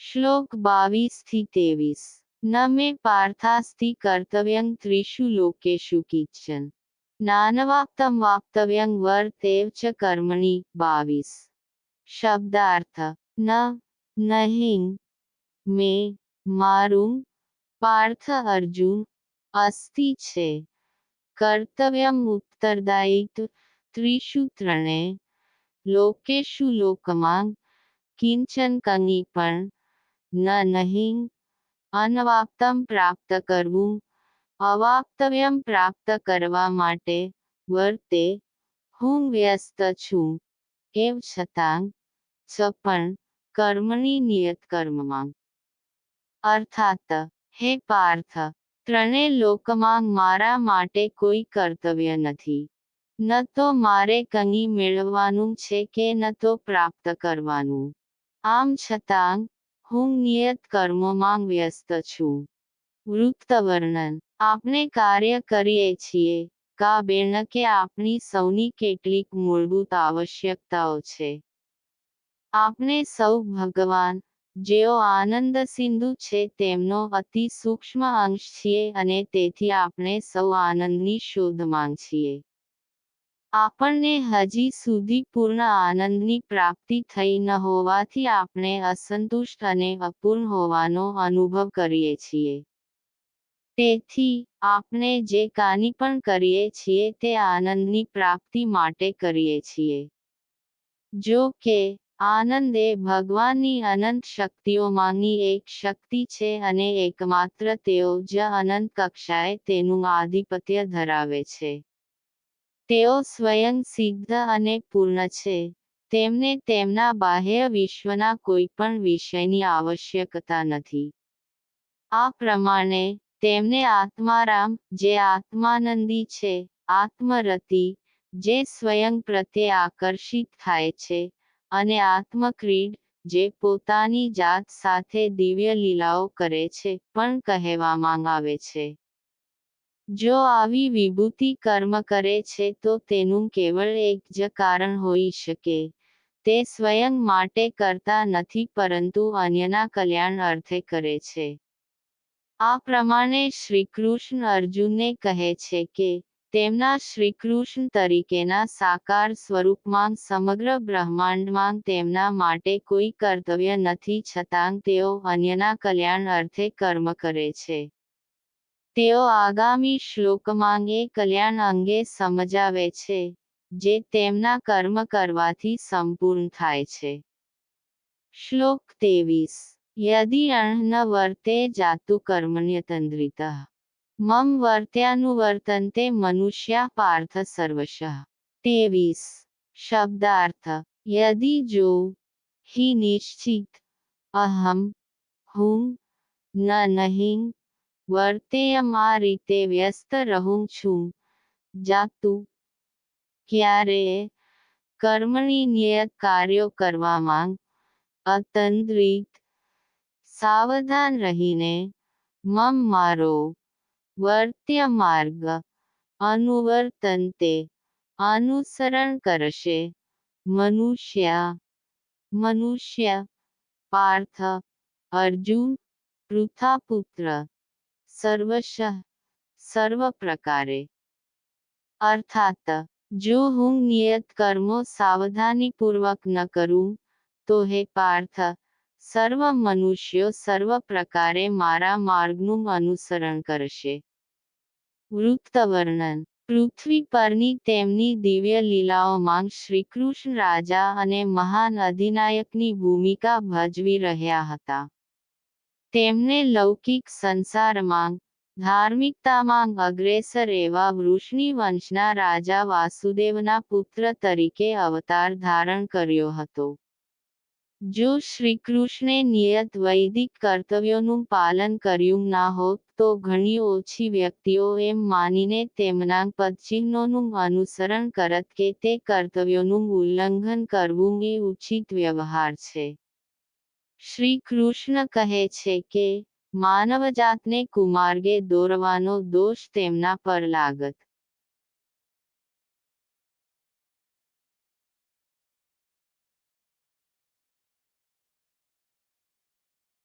શ્લોક બાવીસથી ત્રેવીસ. નમે પાર્થાસ્તિ કર્તવ્યં ત્રિષુ લોકેશુ કિચ્છન. નાનવાપ્તમ વાપ્તવ્યં વર્તેવ ચ કર્મણિ બાવીસ. શબ્દાર્થ, ન, નહીં, મે, મારું, પાર્થ અર્જુન, અસ્તિ છે. કર્તવ્યમ ઉત્તરદાયિત્વ ત્રિષુ ત્રણે લોકેશુ લોકમાં કિંચન કંગી પણ ન નહીં. અનવાપ્તમ પ્રાપ્ત કરવું. અવાપ્તવ્યમ પ્રાપ્ત કરવા માટે વર્તે. હું વ્યસ્ત છું. એમ છતાં છ કર્મની નિયત કર્મમાં. અર્થાત, હે પાર્થ, ત્રણે લોકમાં મારા માટે કોઈ કર્તવ્ય નથી. ન તો મારે કંઈ મેળવવાનું છે કે ન તો પ્રાપ્ત કરવાનું. આમ છતાં હું નિયત કર્મોમાં વ્યસ્ત છું. વૃત્તવર્ણન. આપણે કાર્ય કરીએ છીએ. કા બેન, કે આપણી સૌની કેટલીક મૂળભૂત આવશ્યકતાઓ છે. આપણે સૌ ભગવાન, જેઓ આનંદ સિંધુ છે, તેમનો અતિ સૂક્ષ્મ અંશ છીએ અને તેથી આપણે સૌ આનંદની શોધમાં છીએ. આપણને હજી સુધી પૂર્ણ આનંદની પ્રાપ્તિ થઈ ન હોવાથી આપણે અસંતુષ્ટ અને અપૂર્ણ હોવાનો અનુભવ કરીએ છીએ. તેથી, આપણે જે કાની પણ કરીએ છીએ તે આનંદની પ્રાપ્તિ માટે કરીએ છીએ. જો કે, આનંદ એ ભગવાનની અનંત શક્તિઓમાંની એક શક્તિ છે અને એકમાત્ર તેઓ જ અનંત કક્ષાએ તેનું આધિપત્ય ધરાવે છે. તેઓ સ્વયં સિદ્ધ અને પૂર્ણ છે. તેમને તેમના બાહ્ય વિશ્વના કોઈ પણ વિષયની આવશ્યકતા નથી. આ પ્રમાણે, તેમને આત્મારામ જે આત્માનંદી છે, આત્મરતિ, જે સ્વયં પ્રત્યે આકર્ષિત થાય છે, અને આત્મક્રીડ, જે પોતાની જાત સાથે દિવ્ય લીલાઓ કરે છે, પણ કહેવામાં આવે છે. જો આવી વિભૂતિ કર્મ કરે છે, તો તેનું કેવળ એક જ કારણ હોઈ શકે. તે સ્વયં માટે કરતા નથી, પરંતુ અન્યના કલ્યાણ અર્થે કરે છે. આ પ્રમાણે શ્રીકૃષ્ણ અર્જુનને કહે છે કે, તેમના શ્રીકૃષ્ણ તરીકેના સાકાર સ્વરૂપમાં સમગ્ર બ્રહ્માંડમાં તેમના માટે કોઈ કર્તવ્ય નથી, છતાં તેઓ અન્યના કલ્યાણ અર્થે કર્મ કરે છે. તેઓ આગામી શ્લોકમાં કલ્યાણ અંગે સમજાવે છે, જે તેમના કર્મ કરવાથી સંપૂર્ણ થાય છે. શ્લોક તેવીસ યદિ અણ્ન વર્તે જાતુ કર્મણ્યતંદ્રિત મમ વર્ત્યાનુવર્તન્તે મનુષ્યા પાર્થ સર્વશ. તેવીસ શબ્દાર્થ. યદિ જો હિ નિશ્ચિત અહમ હું, ન નહીં વર્તેયમ આ રીતે વ્યસ્ત રહું છું જાતું ક્યારે કર્મણી નિયત કાર્યો કરવામાં અતંદ્રિત સાવધાન રહીને મમ મારો વર્ત્ય માર્ગ અનુવર્તનતે અનુસરણ કરશે મનુષ્યા મનુષ્ય પાર્થ અર્જુન પૃથાપુત્ર સર્વશ, સર્વ પ્રકારે. અર્થાત, જો હું નિયત કર્મો સાવધાનીપૂર્વક ન કરું, તો હે પાર્થ, સર્વ મનુષ્યો સર્વ પ્રકારે મારા માર્ગનું અનુસરણ કરશે. વૃત્તવર્ણન, પૃથ્વી પરની તેમની દિવ્ય લીલાઓમાં શ્રીકૃષ્ણ રાજા અને મહાન અધિનાયકની ભૂમિકા ભજવી રહ્યા હતા. તેમને લૌકિક સંસારમાં, ધાર્મિકતામાં અગ્રેસર એવા વૃષ્ણી વંશના રાજા વાસુદેવના પુત્ર તરીકે અવતાર ધારણ કર્યો હતો. જો શ્રીકૃષ્ણે નિયત વૈદિક કર્તવ્યોનું પાલન કર્યું ના હોત તો ઘણી ઓછી વ્યક્તિઓ એમ માનીને તેમના પદચિહ્નોનું અનુસરણ કરત કે તે કર્તવ્યોનું ઉલ્લંઘન કરવું એ ઉચિત વ્યવહાર છે. શ્રી કૃષ્ણ કહે છે કે માનવજાતને કુમાર્ગે દોરવાનો દોષ તેમના પર લાગત.